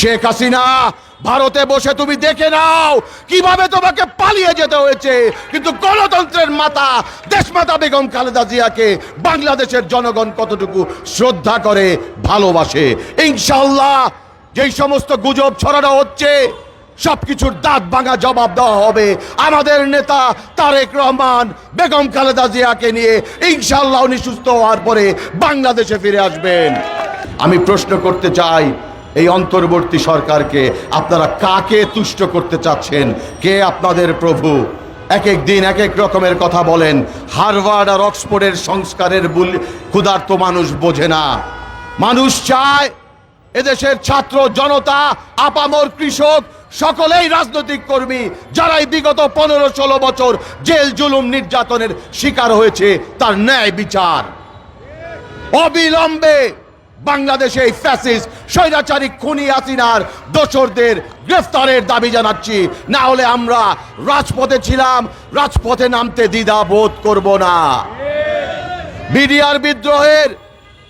শেখ হাসিনা, ভারতে বসে তুমি দেখে নাও কীভাবে তোমাকে পালিয়ে যেতে হয়েছে। কিন্তু গণতন্ত্রের মাতা, দেশমাতা বেগম খালেদা জিয়াকে বাংলাদেশের জনগণ কতটুকু শ্রদ্ধা করে, ভালোবাসে। ইনশাল্লাহ যেই সমস্ত গুজব ছড়ানো হচ্ছে, সবকিছুর দাঁত ভাঙা জবাব দেওয়া হবে। আমাদের নেতা তারেক রহমান বেগম খালেদা জিয়াকে নিয়ে ইনশাল্লাহ উনি সুস্থ হওয়ার পরে বাংলাদেশে ফিরে আসবেন। আমি প্রশ্ন করতে চাই এই অন্তর্বর্তী সরকারকে আপনারা কাকে তুষ্ট করতে চাচ্ছেন? কে আপনাদের প্রভু? এক এক দিন, এক এক রকমের কথা বলেন। হারভার্ড আর অক্সফোর্ডের সংস্কারের বুল ক্ষুধার্ত মানুষ বোঝে না। মানুষ চায় এদেশের ছাত্র, জনতা, আপামর কৃষক, সকলেই রাজনৈতিক কর্মী, যারাই বিগত পনেরো ষোলো বছর জেল, জুলুম নির্যাতনের শিকার হয়েছে, তার ন্যায় বিচার। অবিলম্বে বাংলাদেশে এই ফ্যাসিস স্বৈরাচারী খুনি হাসিনার দোসরদের গ্রেফতারের দাবি জানাচ্ছি। না হলে আমরা রাজপথে ছিলাম, রাজপথে নামতে দ্বিধা বোধ করব না। বিডিআর বিদ্রোহের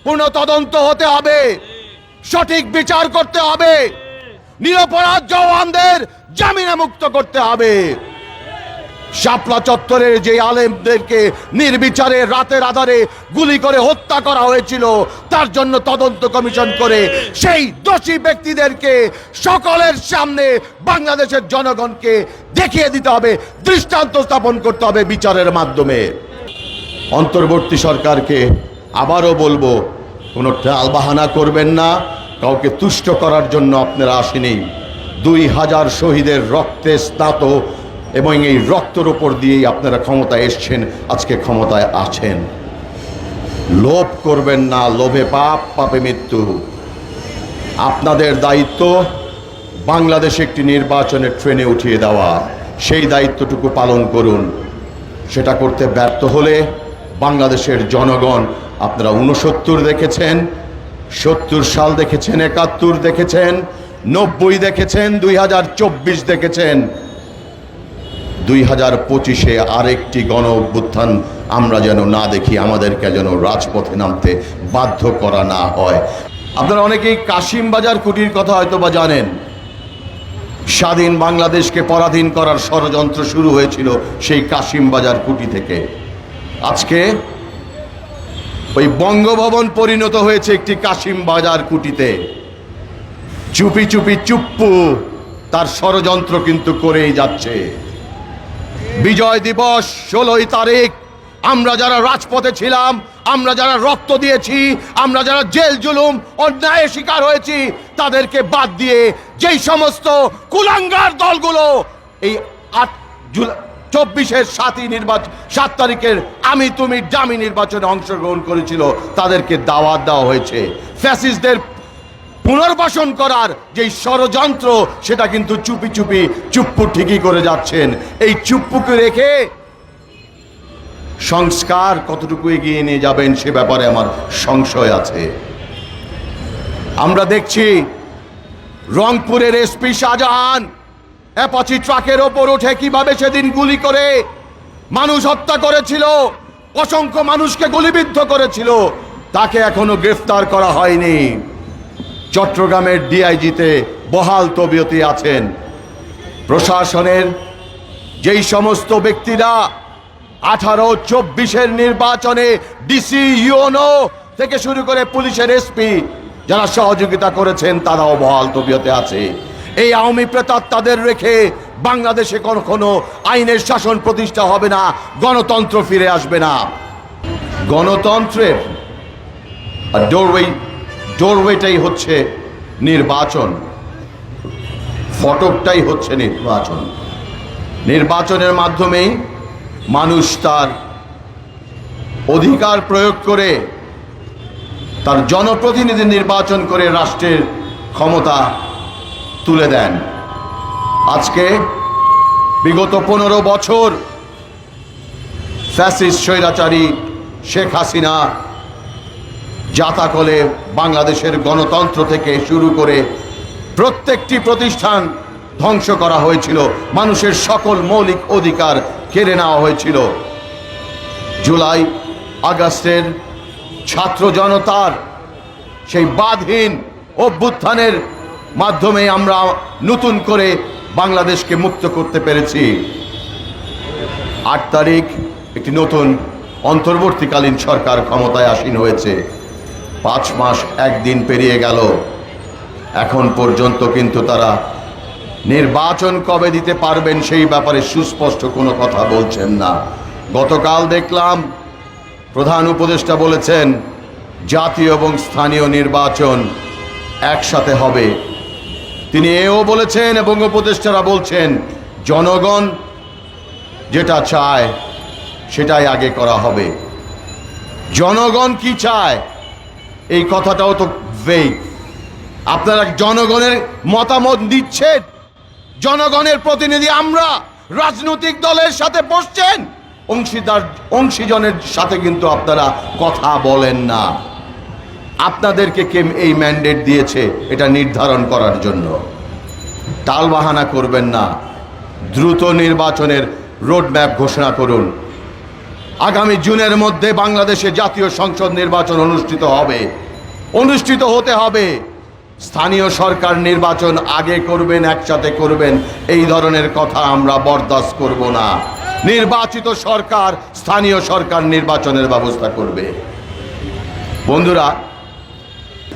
পূর্ণ তদন্ত হতে হবে, সঠিক বিচার করতে হবে, নিরপরাধ জওয়ানদের জামিনে মুক্ত করতে হবে। শাপলা চত্বরের যে আলেমদেরকে নির্বিচারে রাতের আধারে গুলি করে হত্যা করা হয়েছিল, তার জন্য তদন্ত কমিশন করে সেই দোষী ব্যক্তিদেরকে সকলের সামনে বাংলাদেশের জনগণকে দেখিয়ে দিতে হবে, দৃষ্টান্ত স্থাপন করতে হবে বিচারের মাধ্যমে। অন্তর্বর্তী সরকারকে আবারও বলব, কোনো টাল বাহানা করবেন না, কাউকে তুষ্ট করার জন্য আপনারা আসেনি। দুই হাজার শহীদের রক্তে স্নাত এবং এই রক্তের ওপর দিয়েই আপনারা ক্ষমতায় এসছেন, আজকে ক্ষমতায় আছেন। লোভ করবেন না, লোভে পাপ, পাপে মৃত্যু। আপনাদের দায়িত্ব বাংলাদেশে একটি নির্বাচনের ট্রেনে উঠিয়ে দেওয়া। সেই দায়িত্বটুকু পালন করুন। সেটা করতে ব্যর্থ হলে বাংলাদেশের জনগণ, আপনারা উনসত্তর দেখেছেন, সত্তর সাল দেখেছেন, একাত্তর দেখেছেন, নব্বই দেখেছেন, দুই হাজার চব্বিশ দেখেছেন। দুই হাজার পঁচিশে আরেকটি গণ অভ্যুত্থান আমরা যেন না দেখি, আমাদেরকে যেন রাজপথে নামতে বাধ্য করা না হয়। আপনারা অনেকেই কাশিম বাজার কুটির কথা হয়তো বা জানেন। স্বাধীন বাংলাদেশকে পরাধীন করার ষড়যন্ত্র শুরু হয়েছিল সেই কাশিম বাজার কুটি থেকে। আজকে ওই বঙ্গভবন পরিণত হয়েছে একটি কাশিম বাজার কুটিতে। চুপি চুপি চুপ্পু তার ষড়যন্ত্র কিন্তু করেই যাচ্ছে। বিজয় দিবস ষোলোই তারিখ। আমরা যারা রাজপথে ছিলাম, আমরা যারা রক্ত দিয়েছি, আমরা যারা জেল, জুলুম, অন্যায়ের শিকার হয়েছি, তাদেরকে বাদ দিয়ে যেই সমস্ত কুলাঙ্গার দলগুলো এই আট জুলাই চব্বিশের সাতই নির্বাচন সাত তারিখের আমি তুমি ডামি নির্বাচনে অংশগ্রহণ করেছিল, তাদেরকে দাওয়াত দেওয়া হয়েছে। ফ্যাসিস্টদের পুনর্বাসন করার যে ষড়যন্ত্র, সেটা কিন্তু চুপি চুপি চুপ্পু ঠিকই করে যাচ্ছেন। এই চুপ্পুকে রেখে সংস্কার কতটুকু এগিয়ে নিয়ে যাবেন সে ব্যাপারে আমার সংশয় আছে। আমরা দেখছি রংপুরের এসপি শাহজাহান অ্যাপাচি ট্রাকের ওপর উঠে কীভাবে সেদিন গুলি করে মানুষ হত্যা করেছিল, অসংখ্য মানুষকে গুলিবিদ্ধ করেছিল, তাকে এখনও গ্রেফতার করা হয়নি। চট্টগ্রামের ডিআইজিতে বহাল তবিয়তে আছেন। প্রশাসনের যেই সমস্ত ব্যক্তিরা আঠারো চব্বিশের নির্বাচনে ডিসি ইউনো থেকে শুরু করে পুলিশের এসপি যারা সহযোগিতা করেছেন, তারাও বহাল তবিয়তে আছে। এই আওয়ামী প্রেতাত্মাদের রেখে বাংলাদেশে কখনো আইনের শাসন প্রতিষ্ঠা হবে না, গণতন্ত্র ফিরে আসবে না। গণতন্ত্রের ডোরওয়ে ডোরওয়েটাই হচ্ছে নির্বাচন, ফটকটাই হচ্ছে নির্বাচন। নির্বাচনের মাধ্যমেই মানুষ তার অধিকার প্রয়োগ করে, তার জনপ্রতিনিধি নির্বাচন করে রাষ্ট্রের ক্ষমতা তুলে দেন। আজকে বিগত পনেরো বছর ফ্যাসিস্ট স্বৈরাচারী শেখ হাসিনা জাতাকলে বাংলাদেশের গণতন্ত্র থেকে শুরু করে প্রত্যেকটি প্রতিষ্ঠান ধ্বংস করা হয়েছিল। মানুষের সকল মৌলিক অধিকার কেড়ে নেওয়া হয়েছিল। জুলাই আগস্টের ছাত্র জনতার সেই বাদহীন অভ্যুত্থানের মাধ্যমে আমরা নতুন করে বাংলাদেশকে মুক্ত করতে পেরেছি। আট তারিখ একটি নতুন অন্তর্বর্তীকালীন সরকার ক্ষমতায় আসীন হয়েছে। পাঁচ মাস একদিন পেরিয়ে গেল। এখন পর্যন্ত কিন্তু তারা নির্বাচন কবে দিতে পারবেন সেই ব্যাপারে সুস্পষ্ট কোনো কথা বলছেন না। গতকাল দেখলাম প্রধান উপদেষ্টা বলেছেন, জাতীয় এবং স্থানীয় নির্বাচন একসাথে হবে। তিনি এও বলেছেন এবং উপদেষ্টারা বলছেন, জনগণ যেটা চায় সেটাই আগে করা হবে। জনগণ কি চায়? এই কথাটাও তো ভেগ আপনারা জনগণের মতামত দিচ্ছেন জনগণের প্রতিনিধি আমরা, রাজনৈতিক দলের সাথে বসছেন। অংশীদার, অংশীজনের সাথে কিন্তু আপনারা কথা বলেন না। আপনাদেরকে কে এই ম্যান্ডেট দিয়েছে এটা নির্ধারণ করার জন্য। টালবাহানা করবেন না। দ্রুত নির্বাচনের রোডম্যাপ ঘোষণা করুন। আগামী জুনের মধ্যে বাংলাদেশে জাতীয় সংসদ নির্বাচন অনুষ্ঠিত হবে। অনুষ্ঠিত হতে হবে। স্থানীয় সরকার নির্বাচন আগে করবেন, একসাথে করবেন, এই ধরনের কথা আমরা বরদাস্ত করব না। নির্বাচিত সরকার স্থানীয় সরকার নির্বাচনের ব্যবস্থা করবে। বন্ধুরা,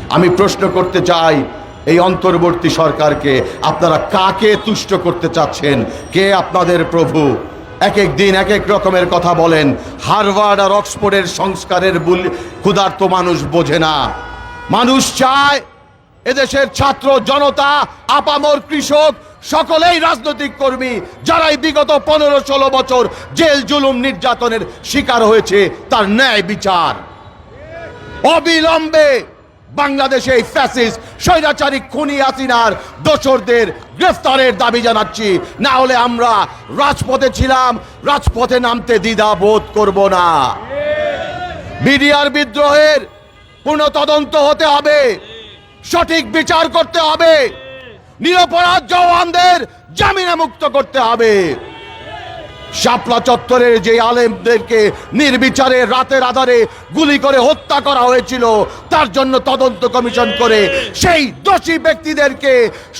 আমি প্রশ্ন করতে চাই, এই অন্তর্বর্তী সরকারকে আপনারা কাকে তুষ্ট করতে চাচ্ছেন? কে আপনাদের প্রভু? এক এক দিন, এক এক রকমের কথা বলেন। হারভার্ড আর অক্সফোর্ডের সংস্কারের বুল ক্ষুধার্ত মানুষ বোঝে না। মানুষ চায় এদেশের ছাত্র জনতা, আপামর কৃষক, সকলেই রাজনৈতিক কর্মী, যারাই বিগত পনেরো ষোলো বছর জেল, জুলুম নির্যাতনের শিকার হয়েছে, তার ন্যায় বিচার। অবিলম্বে বাংলাদেশে এই ফ্যাসিস্ট, স্বৈরাচারী খুনি হাসিনার দোসরদের গ্রেফতারের দাবি জানাচ্ছি। না হলে আমরা রাজপথে ছিলাম, রাজপথে নামতে দ্বিধা বোধ করব না। বিডিআর বিদ্রোহের পূর্ণ তদন্ত হতে হবে, সঠিক বিচার করতে হবে, নিরপরাধ জওয়ানদের জামিনে মুক্ত করতে হবে। শাপলা চত্বরের যে আলেমদেরকে নির্বিচারে রাতের আধারে গুলি করে হত্যা করা হয়েছিল, তার জন্য তদন্ত কমিশন করে সেই দোষী ব্যক্তিদেরকে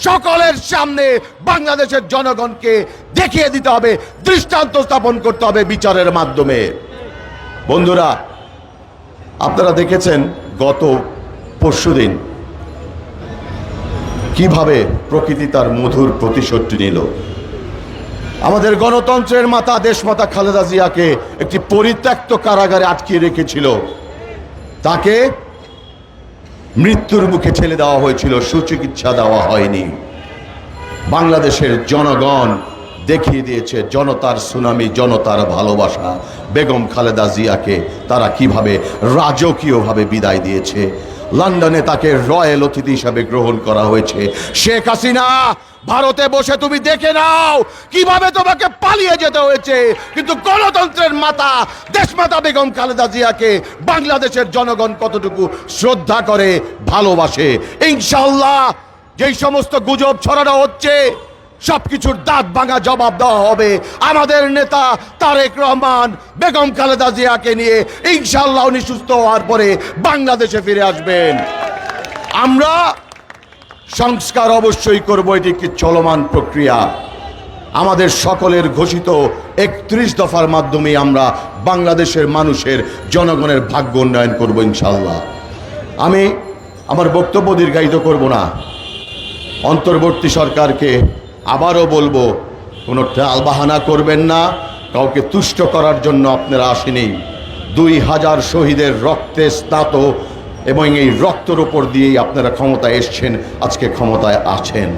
সকলের সামনে বাংলাদেশের জনগণকে দেখিয়ে দিতে হবে, দৃষ্টান্ত স্থাপন করতে হবে বিচারের মাধ্যমে। বন্ধুরা, আপনারা দেখেছেন গত পরশুদিন কীভাবে প্রকৃতি তার মধুর প্রতিশোধটি নিল। আমাদের গণতন্ত্রের মাতা, দেশমাতা খালেদা জিয়াকে একটি পরিত্যক্ত কারাগারে আটকিয়ে রেখেছিল। তাকে মৃত্যুর মুখে ঠেলে দেওয়া হয়েছিল, সুচিকিৎসা দেওয়া হয়নি। বাংলাদেশের জনগণ দেখিয়ে দিয়েছে জনতার সুনামি, জনতার ভালোবাসা। বেগম খালেদা জিয়াকে তারা কীভাবে রাজকীয়ভাবে বিদায় দিয়েছে? লন্ডনে তাকে রয়্যাল অতিথি হিসাবে গ্রহণ করা হয়েছে। শেখ হাসিনা, ভারতে বসে তুমি দেখে নাও কীভাবে তোমাকে পালিয়ে যেতে হয়েছে। কিন্তু গণতন্ত্রের মাতা, দেশমাতা বেগম খালেদা জিয়াকে বাংলাদেশের জনগণ কতটুকু শ্রদ্ধা করে, ভালোবাসে ইনশাল্লাহ যেই সমস্ত গুজব ছড়ানো হচ্ছে সবকিছুর দাঁত ভাঙা জবাব দেওয়া হবে। আমাদের নেতা তারেক রহমান বেগম খালেদা জিয়াকে নিয়ে ইনশাল্লাহ উনি সুস্থ হওয়ার পরে বাংলাদেশে ফিরে আসবেন। আমরা সংস্কার অবশ্যই করব, এটি একটি চলমান প্রক্রিয়া। আমাদের সকলের ঘোষিত একত্রিশ দফার মাধ্যমে আমরা বাংলাদেশের মানুষের জনগণের ভাগ্য উন্নয়ন করব ইনশাল্লাহ আমি আমার বক্তব্য দীর্ঘায়িত করব না। অন্তর্বর্তী সরকারকে আবারও বলব, কোনো টাল বাহানা করবেন না, কাউকে তুষ্ট করার জন্য আপনারা আসেনি। দুই হাজার শহীদের রক্তে স্নাত এবং এই রক্তের উপর দিয়েই আপনারা ক্ষমতায় এসছেন, আজকে ক্ষমতায় আছেন।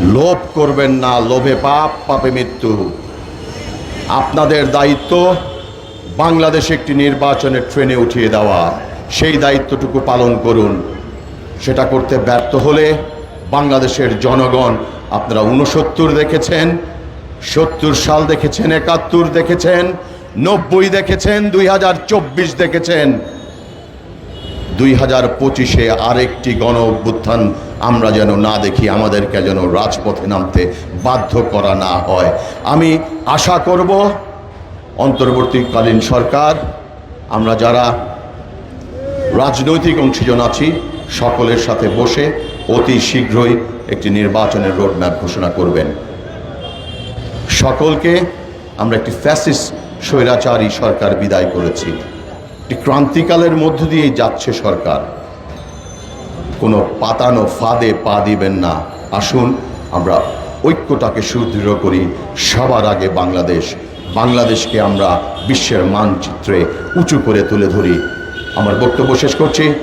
লোভ করবেন না, লোভে পাপ, পাপে মৃত্যু। আপনাদের দায়িত্ব বাংলাদেশে একটি নির্বাচনের ট্রেনে উঠিয়ে দেওয়া। সেই দায়িত্বটুকু পালন করুন। সেটা করতে ব্যর্থ হলে বাংলাদেশের জনগণ আপনারা উনসত্তর দেখেছেন, সত্তর সাল দেখেছেন, একাত্তর দেখেছেন, নব্বই দেখেছেন, দুই হাজার চব্বিশ দেখেছেন। দুই হাজার পঁচিশে আরেকটি গণ অভ্যুত্থান আমরা যেন না দেখি, আমাদেরকে যেন রাজপথে নামতে বাধ্য করা না হয়। আমি আশা করব, অন্তর্বর্তীকালীন সরকার, আমরা যারা রাজনৈতিক অংশীজন আছি, সকলের সাথে বসে অতি শীঘ্রই একটি নির্বাচনের রোডম্যাপ ঘোষণা করবেন। সকলকে আমরা একটি ফ্যাসিস্ট স্বৈরাচারী সরকার বিদায় করেছি। একটি ক্রান্তিকালের মধ্য দিয়েই যাচ্ছে সরকার। কোনো পাতানো ফাঁদে পা দিবেন না। আসুন, আমরা ঐক্যটাকে সুদৃঢ় করি। সবার আগে বাংলাদেশ, বাংলাদেশকে আমরা বিশ্বের মানচিত্রে উঁচু করে তুলে ধরি। আমার বক্তব্য শেষ করছি।